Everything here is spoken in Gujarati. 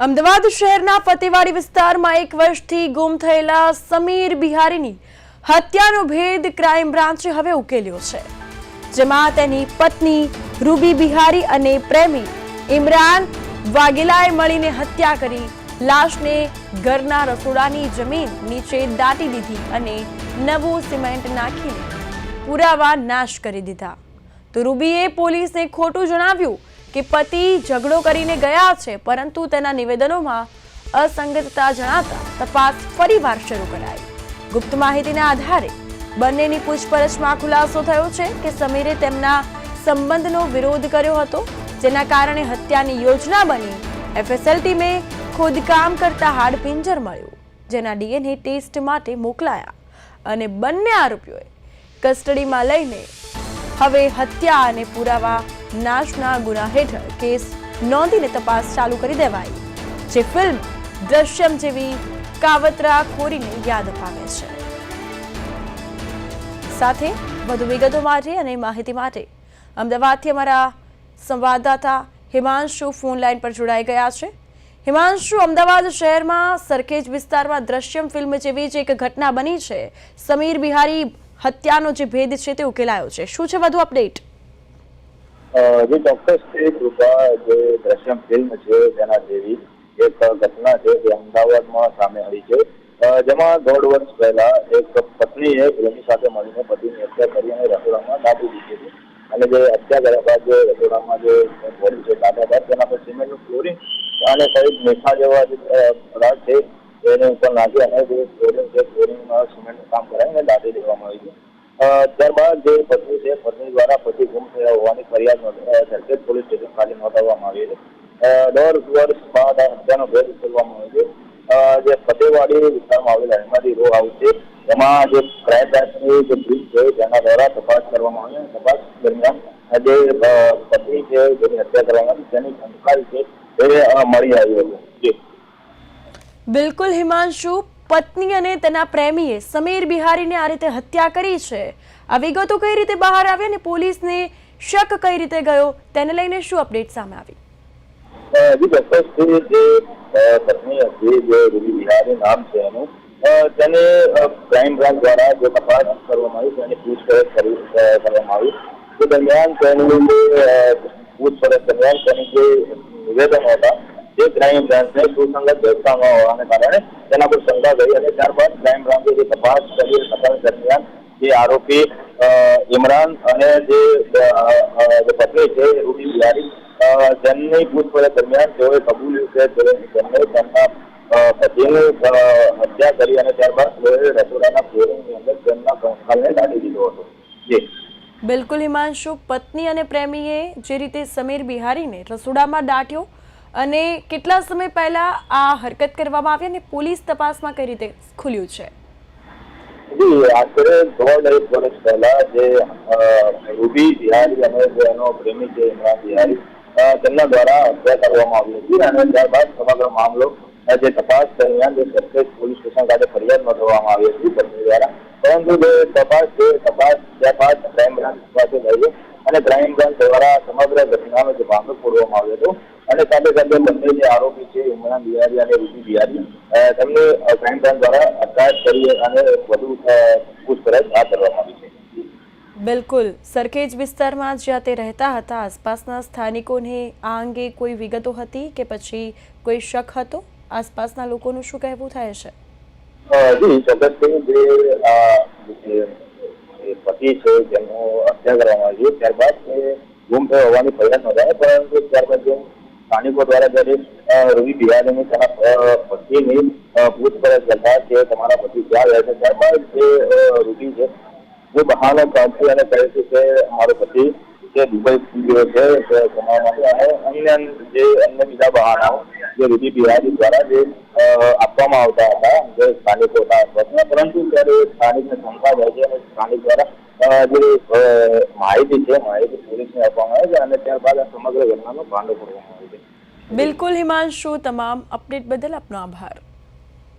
અમદાવાદ શહેરના ફતેવાડી વિસ્તારમાં એક વર્ષથી ગુમ થયેલા સમીર બિહારીની હત્યાનો ભેદ ક્રાઇમ બ્રાન્ચે હવે ઉકેલ્યો છે, જેમાં તેની પત્ની રૂબી બિહારી અને પ્રેમી ઇમરાન વાઘેલાએ મળીને હત્યા કરી, લાશને ઘરના રસોડાની જમીન નીચે દાટી દીધી અને નવું સિમેન્ટ નાખીને પુરાવા નાશ કરી દીધા. તો રૂબીએ પોલીસને ખોટું જણાવ્યું કે પતિ ઝઘડો કરીને ગયા છે, પરંતુ તેના નિવેદનોમાં અસંગતતા જણાતા તપાસ ફરીવાર શરૂ કરાઈ. ગુપ્ત માહિતીના આધારે બંનેની પૂછપરછમાં ખુલાસો થયો છે કે સમીરે તેમના સંબંધનો વિરોધ કર્યો હતો, જેના કારણે હત્યાની યોજના બની એફએસએલ ટીમે ખોદકામ કરતા હાડપિંજર મળ્યું, જેના ડીએનએ ટેસ્ટ માટે મોકલાયા અને બંને આરોપીઓએ કસ્ટડીમાં લઈને હવે હત્યા અને પુરાવા નાશના ગુના હેઠળ કેસ નોંધીને તપાસ ચાલુ કરી દેવાઈ. જે ફિલ્મ દ્રશ્યમ જેવી કાવતરા ખોરીને યાદ અપાવે છે. સાથે વધુ વિગતો માટે અને માહિતી માટે અમદાવાદથી અમારા સંવાદદાતા હિમાંશુ ફોન લાઈન પર જોડાઈ ગયા છે. હિમાંશુ, અમદાવાદ શહેરમાં સરખેજ વિસ્તારમાં દ્રશ્યમ ફિલ્મ જેવી જ એક ઘટના બની છે. સમીર બિહારી હત્યાનો જે ભેદ છે તે ઉકેલાયો છે. શું છે વધુ અપડેટ? જે ચોક્કસ છે કૃપા જે દ્રશ્યમ ફિલ્મ છે તેના જેવી એક ઘટના છે જે અમદાવાદમાં સામે આવી છે. જેમાં દોઢ વર્ષ પહેલા એક પત્નીએ પ્રેમી સાથે મળીને પતિની હત્યા કરી અને રસોડામાં દાબી દીધી હતી. અને જે હત્યા કર્યા બાદ જે રસોડામાં જે બોડી છે દાદા બાદ તેના પર સિમેન્ટનું ફ્લોરિંગ અને સહિત મીઠા જેવા જે પદાર્થ છે એને ઉપર નાખી અને જે ફ્લોરિંગ છે ફ્લોરિંગમાં સિમેન્ટનું કામ કરાવીને દાટી દેવામાં આવી છે. ત્યારબાદ જે પત્ની છે પત્ની દ્વારા પતિ ગુમ થયા હોવાની ફરિયાદ સરખેજ પોલીસ સ્ટેશન ખાતે નોંધાવવામાં આવી છે. દોઢ વર્ષ બાદ આ હત્યાનો ભેદ ઉકેલવામાં આવ્યો છે. જે ફતેવાડી વિસ્તારમાં આવેલા હેમાદી રો હાઉસ છે, એમાં જે ક્રાઇમ બ્રાન્ચની જે ટીમ છે તેના દ્વારા તપાસ કરવામાં આવી તપાસ દરમિયાન જે પત્ની છે, જેની હત્યા કરવામાં આવી તેની કંકાલ છે એ મળી આવી હતી બિલકુલ હિમાંશુ પત્ની અને તેના પ્રેમીએ સમીર બિહારીને આ રીતે હત્યા કરી છે. આ વિગતો કઈ રીતે બહાર આવી અને પોલીસને શક કઈ રીતે ગયો તેને લઈને શું અપડેટ સામે આવી? જે પત્ની હતી, જે રૂબી બિહારી નામ છે એનું તેને ક્રાઇમ બ્રાન્ચ દ્વારા જે તપાસ કરવામાં આવી તેની પૂછપરછ કરી કરવામાં આવી. તે દરમિયાન તેની પૂછપરછ દરમિયાન તેની જે નિવેદનો હતા તે ક્રાઇમ બ્રાન્ચને સુસંગત ન હોવાને કારણે તેના પર શંકા ગઈ અને ત્યારબાદ ક્રાઇમ બ્રાન્ચે જે તપાસ કરી તપાસ દરમિયાન જે આરોપી ઇમરાન અને જે જે પત્ની છે, રૂબી બિહારી તેમની પૂછપરછ દરમિયાન તેઓએ કબૂલ્યું કે તેમને તેમના પતિની હત્યા કરી અને ત્યારબાદ તેઓએ રસોડાના ફ્લોરિંગની અંદર તેમના કંકાલને દાટી દીધો હતો. જી. બિલકુલ હિમાંશુ, પત્ની અને પ્રેમીએ જે રીતે સમીર બિહારીને રસોડામાં દાટ્યો અને કેટલા સમય પહેલા આ હરકત કરવામાં આવી અને પોલીસ તપાસમાં કઈ રીતે ખુલ્યું છે? જી, આશરે દોઢ એક વર્ષ પહેલા જે રૂબી બિહારી અને એનો પ્રેમી છે ઇમરાન બિહારી તેમના દ્વારા હત્યા કરવામાં આવી હતી અને ત્યારબાદ સમગ્ર મામલો જે તપાસ દરમિયાન જે સરખેજ પોલીસ સ્ટેશન ખાતે ફરિયાદ નોંધવામાં આવી હતી પત્ની દ્વારા. પરંતુ જે તપાસ છે તપાસ ત્યારબાદ ક્રાઇમ બ્રાન્ચ પાસે ગઈ અને ક્રાઇમ બ્રાન્ચ દ્વારા સમગ્ર ઘટનાનો જે મામલો ખોલવામાં આવ્યો સાથે સાથે બંને જે આરોપી છે ઇમરાન બિહારી અને રૂપી બિહારી. તેમને ક્રાઇમ બ્રાન્ચ દ્વારા અટકાયત કરી અને વધુ પૂછપરછ હાથ ધરવામાં આવી છે. બિલકુલ. સરખેજ વિસ્તારમાં જ્યાં તે રહેતા હતા. આસપાસના સ્થાનિકોને આ અંગે કોઈ વિગતો હતી કે પછી કોઈ શક હતો? આસપાસના લોકોનું શું કહેવું થાય છે? જી ચોક્કસ જે પતિ છે જેનું હત્યા કરવામાં આવ્યું ત્યારબાદ ગુમ થયો હોવાની ફરિયાદ નોંધાય જે સ્થાનિકો દ્વારા જ્યારે અ, રવિ બિહારીની તેના અ, પતિની અ, પૂછપરછ કરતા કે તમારા પતિ ક્યાં રહે છે ત્યારબાદ જે અ, રૂબી છે જે બહાનો કાઢતી અને કહે છે કે મારો પતિ જે દુબઈ ગયો છે તે કમાવા માટે અને અન્ય જે અન્ય બીજા બહાનાઓ જે રૂબી બિહારી દ્વારા જે અ, આપવામાં આવતા હતા જે સ્થાનિકો હતા આસપાસના પરંતુ ત્યારે સ્થાનિકને શંકા જાય છે અને સ્થાનિક દ્વારા અ, જે માહિતી છે, માહિતી પોલીસને આપવામાં આવે છે અને ત્યારબાદ સમગ્ર ઘટનાનો ભાંડો કરવામાં આવે છે. બિલકુલ હિમાંશુ, તમામ અપડેટ બદલ આપનો આભાર.